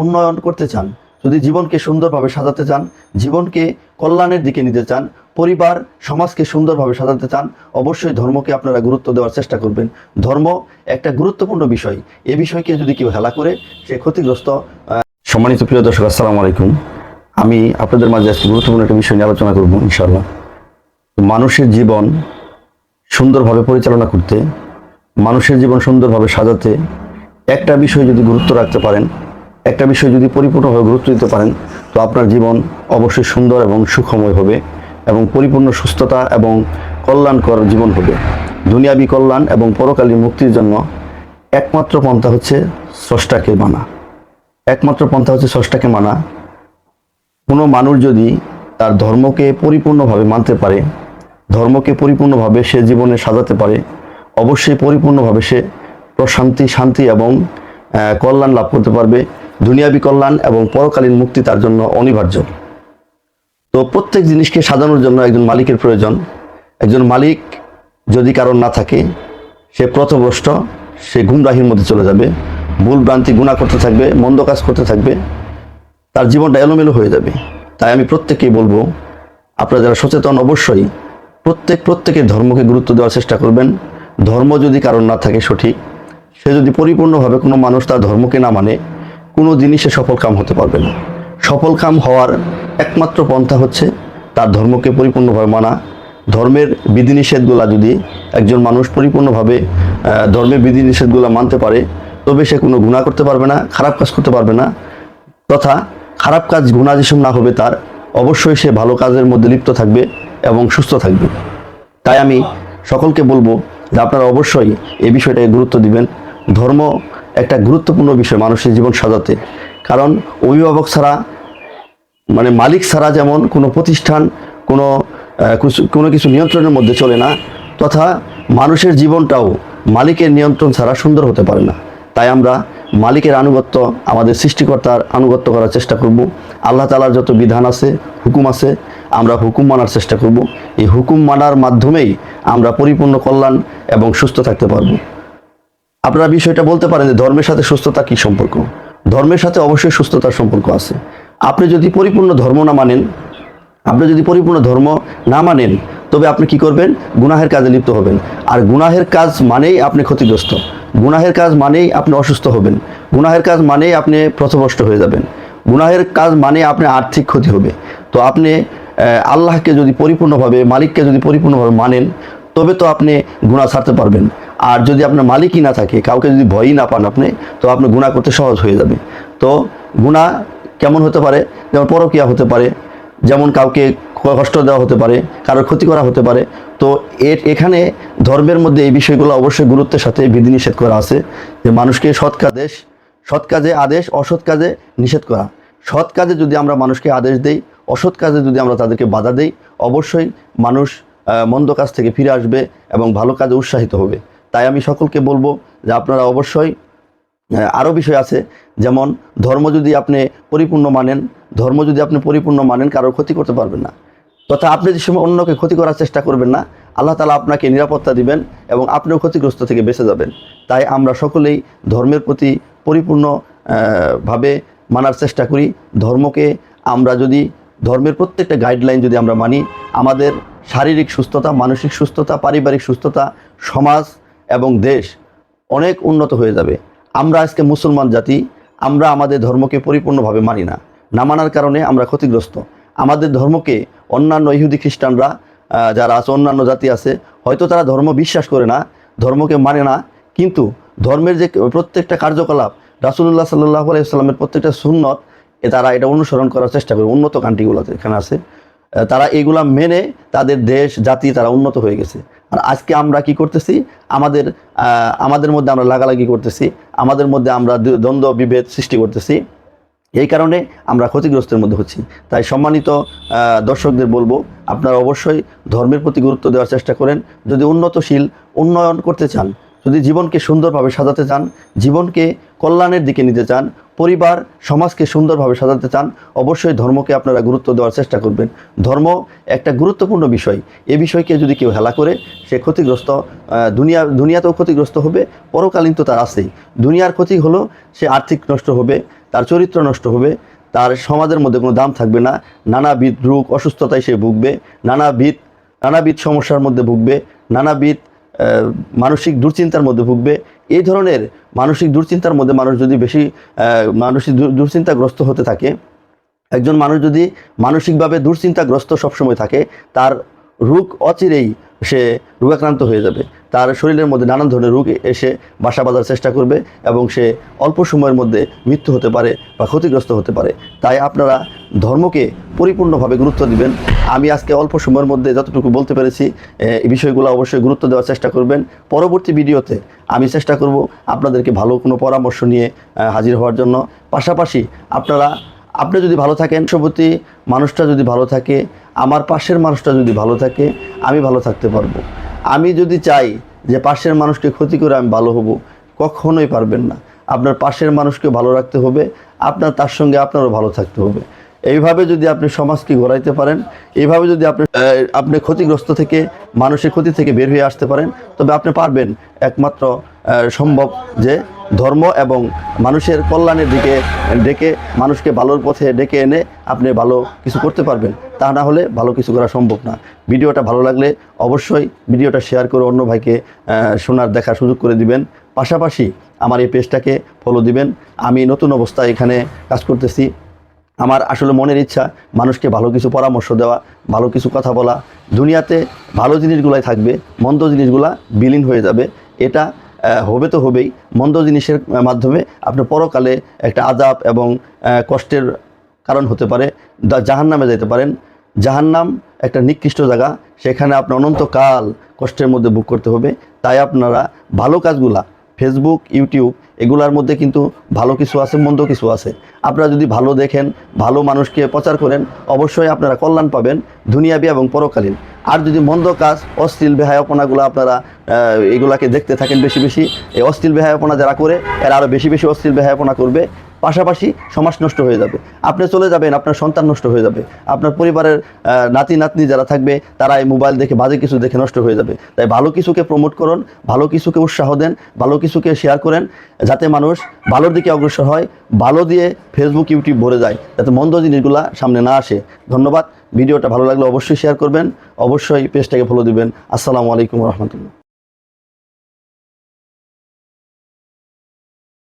উন্নয়ন করতে চান, যদি জীবনকে সুন্দরভাবে সাজাতে চান, জীবনকে কল্যাণের দিকে নিতে চান, পরিবার, সমাজকে সুন্দরভাবে সাজাতে চান, অবশ্যই ধর্মকে আপনারা গুরুত্ব দেওয়ার চেষ্টা করবেন। ধর্ম একটা গুরুত্বপূর্ণ বিষয়। এ বিষয়কে যদি কেউ হেলা করে, সে ক্ষতিগ্রস্ত সম্মানিত প্রিয় দর্শক, আসসালামু আলাইকুম। আমি আপনাদের মাঝে আজকে গুরুত্বপূর্ণ একটা বিষয় নিয়ে আলোচনা করব, ইনশাআল্লাহ। মানুষের জীবন সুন্দরভাবে পরিচালনা করতে, মানুষের জীবন সুন্দরভাবে সাজাতে একটা বিষয় যদি গুরুত্ব রাখতে পারেন একটা বিষয় যদি পরিপূর্ণভাবে গুরুত্ব দিতে পারেন, তো আপনার জীবন অবশ্যই সুন্দর এবং সুখময় হবে এবং পরিপূর্ণ সুস্থতা এবং কল্যাণকর জীবন হবে। দুনিয়াবি কল্যাণ এবং পরকালীন মুক্তির জন্য একমাত্র পন্থা হচ্ছে স্রষ্টাকে মানা। একমাত্র পন্থা হচ্ছে স্রষ্টাকে মানা। কোনো মানুষ যদি তার ধর্মকে পরিপূর্ণভাবে মানতে পারে, ধর্মকে পরিপূর্ণভাবে সে জীবনে সাজাতে পারে, অবশ্যই পরিপূর্ণভাবে সে প্রশান্তি, শান্তি এবং কল্যাণ লাভ করতে পারবে। দুনিয়াবি কল্যাণ এবং পরকালীন মুক্তি তার জন্য অনিবার্য। তো প্রত্যেক জিনিসকে সাজানোর জন্য একজন মালিকের প্রয়োজন। একজন মালিক যদি কারণ না থাকে, সে প্রথভ্রষ্ট সে গুমরাহির মধ্যে চলে যাবে, ভুল ভ্রান্তি, গুণা করতে থাকবে, মন্দ কাজ করতে থাকবে, তার জীবনটা এলোমেলো হয়ে যাবে। তাই আমি প্রত্যেককেই বলব, আপনারা যারা সচেতন অবশ্যই প্রত্যেক প্রত্যেকের ধর্মকে গুরুত্ব দেওয়ার চেষ্টা করবেন। ধর্ম যদি কারণ না থাকে সঠিক, সে যদি পরিপূর্ণভাবে কোনো মানুষ তার ধর্মকে না মানে কোনো জিনিসে সফল কাম হতে পারবে না। সফল কাম হওয়ার একমাত্র পন্থা হচ্ছে তার ধর্মকে পরিপূর্ণভাবে মানা। ধর্মের বিধিনিষেধগুলা যদি একজন মানুষ পরিপূর্ণভাবে ধর্মের বিধিনিষেধগুলা মানতে পারে, তবে সে কোনো গুণা করতে পারবে না, খারাপ কাজ করতে পারবে না। তথা খারাপ কাজ গুণা যেসব না হবে তার, অবশ্যই সে ভালো কাজের মধ্যে লিপ্ত থাকবে এবং সুস্থ থাকবে। তাই আমি সকলকে বলব যে আপনারা অবশ্যই এই বিষয়টাকে গুরুত্ব দিবেন। ধর্ম একটা গুরুত্বপূর্ণ বিষয় মানুষের জীবন সাজাতে। কারণ অভিভাবক ছাড়া মানে মালিক ছাড়া যেমন কোনো প্রতিষ্ঠান, কোনো কোনো কিছু নিয়ন্ত্রণের মধ্যে চলে না, তথা মানুষের জীবনটাও মালিকের নিয়ন্ত্রণ ছাড়া সুন্দর হতে পারে না। তাই আমরা মালিকের আনুগত্য, আমাদের সৃষ্টিকর্তার আনুগত্য করার চেষ্টা করব। আল্লাহ তালার যত বিধান আছে, হুকুম আছে, আমরা হুকুম মানার চেষ্টা করব। এই হুকুম মানার মাধ্যমেই আমরা পরিপূর্ণ কল্যাণ এবং সুস্থ থাকতে পারব। আপনারা বিষয়টা বলতে পারেন যে ধর্মের সাথে সুস্থতা কি সম্পর্ক? ধর্মের সাথে অবশ্যই সুস্থতার সম্পর্ক আছে। আপনি যদি পরিপূর্ণ ধর্ম না মানেন, আপনি যদি পরিপূর্ণ ধর্ম না মানেন, তবে আপনি কি করবেন? গুনাহের কাজে লিপ্ত হবেন। আর গুনাহের কাজ মানেই আপনি ক্ষতিগ্রস্ত। গুনাহের কাজ মানেই আপনি অসুস্থ হবেন। গুনাহের কাজ মানেই আপনি প্রথভষ্ট হয়ে যাবেন। গুনাহের কাজ মানে আপনি আর্থিক ক্ষতি হবে। তো আপনি আল্লাহকে যদি পরিপূর্ণভাবে, মালিককে যদি পরিপূর্ণভাবে মানেন, তবে তো আপনি গুণা ছাড়তে পারবেন। আর যদি আপনার মালিকই না থাকে, কাউকে যদি ভয়ই না পান আপনি, তো আপনি গুণা করতে সহজ হয়ে যাবে। তো গুণা কেমন হতে পারে? যেমন পরকিয়া হতে পারে, যেমন কাউকে কষ্ট দেওয়া হতে পারে, কারোর ক্ষতি করা হতে পারে, তো এর এখানে ধর্মের মধ্যে এই বিষয়গুলো অবশ্যই গুরুত্বের সাথে বিধিনিষেধ করা আছে, যে মানুষকে সৎ কাজে সৎ কাজে আদেশ, অসৎ কাজে নিষেধ করা। সৎ কাজে যদি আমরা মানুষকে আদেশ দেই, অসৎ কাজে যদি আমরা তাদেরকে বাধা দেই, অবশ্যই মানুষ মন্দ কাজ থেকে ফিরে আসবে এবং ভালো কাজে উৎসাহিত হবে। তাই আমি সকলকে বলব যে আপনারা অবশ্যই আরও বিষয় আছে, যেমন ধর্ম যদি আপনি পরিপূর্ণ মানেন, ধর্ম যদি আপনি পরিপূর্ণ মানেন, কারোর ক্ষতি করতে পারবেন না। তথা আপনি যে সময় অন্যকে ক্ষতি করার চেষ্টা করবেন না, আল্লাহ তালা আপনাকে নিরাপত্তা দিবেন এবং আপনিও ক্ষতিগ্রস্ত থেকে বেঁচে যাবেন। তাই আমরা সকলেই ধর্মের প্রতি পরিপূর্ণ ভাবে মানার চেষ্টা করি। ধর্মকে আমরা যদি, ধর্মের প্রত্যেকটা গাইডলাইন যদি আমরা মানি, আমাদের শারীরিক সুস্থতা, মানসিক সুস্থতা, পারিবারিক সুস্থতা, সমাজ এবং দেশ অনেক উন্নত হয়ে যাবে। আমরা আজকে মুসলমান জাতি, আমরা আমাদের ধর্মকে পরিপূর্ণভাবে মানি না। না মানার কারণে আমরা ক্ষতিগ্রস্ত। আমাদের ধর্মকে অন্যান্য ইহুদি খ্রিস্টানরা যারা আছে, অন্যান্য জাতি আছে, হয়তো তারা ধর্ম বিশ্বাস করে না, ধর্মকে মানে না, কিন্তু ধর্মের যে প্রত্যেকটা কার্যকলাপ রাসুল্লাহ সাল্লাহ আলাইসাল্লামের প্রত্যেকটা সুন্নত, এ তারা এটা অনুসরণ করার চেষ্টা করে। উন্নত কান্ট্রিগুলোতে এখানে আছে। তারা এগুলা মেনে তাদের দেশ, জাতি তারা উন্নত হয়ে গেছে। আর আজকে আমরা কি করতেছি? আমাদের আমাদের মধ্যে আমরা লাগালাগি করতেছি। আমাদের মধ্যে আমরা দ্বন্দ্ব, বিভেদ সৃষ্টি করতেছি। এই কারণে আমরা ক্ষতিগ্রস্তের মধ্যে হচ্ছি। তাই সম্মানিত দর্শকদের বলব, আপনারা অবশ্যই ধর্মের প্রতি গুরুত্ব দেওয়ার চেষ্টা করেন। যদি উন্নতশীল, উন্নয়ন করতে চান, যদি জীবনকে সুন্দরভাবে সাজাতে চান, জীবনকে কল্যাণের দিকে নিতে চান পরিবার, সমাজকে সুন্দরভাবে সাজাতে চান, অবশ্যই ধর্মকে আপনারা গুরুত্ব দেওয়ার চেষ্টা করবেন। ধর্ম একটা গুরুত্বপূর্ণ বিষয়। এ বিষয়কে যদি কেউ হেলা করে, সে ক্ষতিগ্রস্ত দুনিয়া, দুনিয়াতেও ক্ষতিগ্রস্ত হবে, পরকালীন তো তার আছেই। দুনিয়ার ক্ষতি হলো, সে আর্থিক নষ্ট হবে, তার চরিত্র নষ্ট হবে, তার সমাজের মধ্যে কোনো দাম থাকবে না, নানাবিধ রোগ, অসুস্থতায় সে ভুগবে, নানাবিধ নানাবিধ সমস্যার মধ্যে ভুগবে, নানাবিধ মানসিক দুশ্চিন্তার মধ্যে ভুগবে এই ধরনের মানসিক দুশ্চিন্তার মধ্যে মানুষ যদি বেশি মানসিক দুশ্চিন্তাগ্রস্ত হতে থাকে, একজন মানুষ যদি মানসিকভাবে দুশ্চিন্তাগ্রস্ত সবসময় থাকে, তার রোগ অচিরেই সে রোগাক্রান্ত হয়ে যাবে। তার শরীরের মধ্যে নানান ধরনের রোগ এসে বাসা বাঁধার চেষ্টা করবে এবং সে অল্প সময়ের মধ্যে মৃত্যু হতে পারে বা ক্ষতিগ্রস্ত হতে পারে। তাই আপনারা ধর্মকে পরিপূর্ণভাবে গুরুত্ব দিবেন। আমি আজকে অল্প সময়ের মধ্যে যতটুকু বলতে পেরেছি এই বিষয়গুলো অবশ্যই গুরুত্ব দেওয়ার চেষ্টা করবেন। পরবর্তী ভিডিওতে আমি চেষ্টা করব আপনাদেরকে ভালো কোনো পরামর্শ নিয়ে হাজির হওয়ার জন্য। পাশাপাশি আপনারা, আপনি যদি ভালো থাকেন সবতি মানুষটা যদি ভালো থাকে, আমার পাশের মানুষটা যদি ভালো থাকে, আমি ভালো থাকতে পারব। আমি যদি চাই যে পাশের মানুষকে ক্ষতি করে আমি ভালো হব, কখনোই পারবেন না। আপনার পাশের মানুষকে ভালো রাখতে হবে, আপনার তার সঙ্গে আপনারও ভালো থাকতে হবে। এইভাবে যদি আপনি সমাজকে গড়াইতে পারেন, এইভাবে যদি আপনি আপনি ক্ষতিগ্রস্ত থেকে, মানুষের ক্ষতি থেকে বের হয়ে আসতে পারেন, তবে আপনি পারবেন একমাত্র সম্ভব যে ধর্ম এবং মানুষের কল্যাণের দিকে ডেকে, মানুষকে ভালোর পথে ডেকে এনে আপনি ভালো কিছু করতে পারবেন। তা না হলে ভালো কিছু করা সম্ভব না। ভিডিওটা ভালো লাগলে অবশ্যই ভিডিওটা শেয়ার করে অন্য ভাইকে শোনার, দেখার সুযোগ করে দিবেন। পাশাপাশি আমার এই পেজটাকে ফলো দিবেন। আমি নতুন অবস্থায় এখানে কাজ করতেছি। আমার আসলে মনের ইচ্ছা, মানুষকে ভালো কিছু পরামর্শ দেওয়া, ভালো কিছু কথা বলা। দুনিয়াতে ভালো জিনিসগুলাই থাকবে, মন্দ জিনিসগুলা বিলীন হয়ে যাবে। এটা হবে তো হবেই। মন্দ জিনিসের মাধ্যমে আপনি পরকালে একটা আজাব এবং কষ্টের কারণ হতে পারে জাহান নামে যেতে পারেন। জাহান্নাম একটা নিকৃষ্ট জায়গা, সেখানে আপনার অনন্তকাল কষ্টের মধ্যে বুক করতে হবে। তাই আপনারা ভালো কাজগুলা ফেসবুক ইউটিউব এগুলার মধ্যে কিন্তু ভালো কিছু আছে, মন্দ কিছু আছে। আপনারা যদি ভালো দেখেন, ভালো মানুষকে প্রচার করেন, অবশ্যই আপনারা কল্যাণ পাবেন দুনিয়াবি এবং পরকালীন। আর যদি মন্দ কাজ, অশ্লীল বেহায়াপনাগুলো আপনারা এগুলাকে দেখতে থাকেন বেশি বেশি, এই অশ্লীল বেহায়াপনা যারা করে, এরা আরও বেশি বেশি অশ্লীল বেহায়াপনা করবে। পাশাপাশি সমাজ নষ্ট হয়ে যাবে। আপনি চলে যাবেন, আপনার সন্তান নষ্ট হয়ে যাবে। আপনার পরিবারের নাতি, নাতনি যারা থাকবে, তারা এই মোবাইল দেখে, বাজে কিছু দেখে নষ্ট হয়ে যাবে। তাই ভালো কিছুকে প্রমোট করুন, ভালো কিছুকে উৎসাহ দেন, ভালো কিছুকে শেয়ার করেন, যাতে মানুষ ভালোর দিকে অগ্রসর হয়, ভালো দিয়ে ফেসবুক ইউটিউব ভরে যায়, যাতে মন্দ জিনিসগুলা সামনে না আসে। ধন্যবাদ। ভিডিওটা ভালো লাগলে অবশ্যই শেয়ার করবেন, অবশ্যই পেজটাকে ফলো দিবেন। আসসালামু আলাইকুম রহমতুল্লাহ।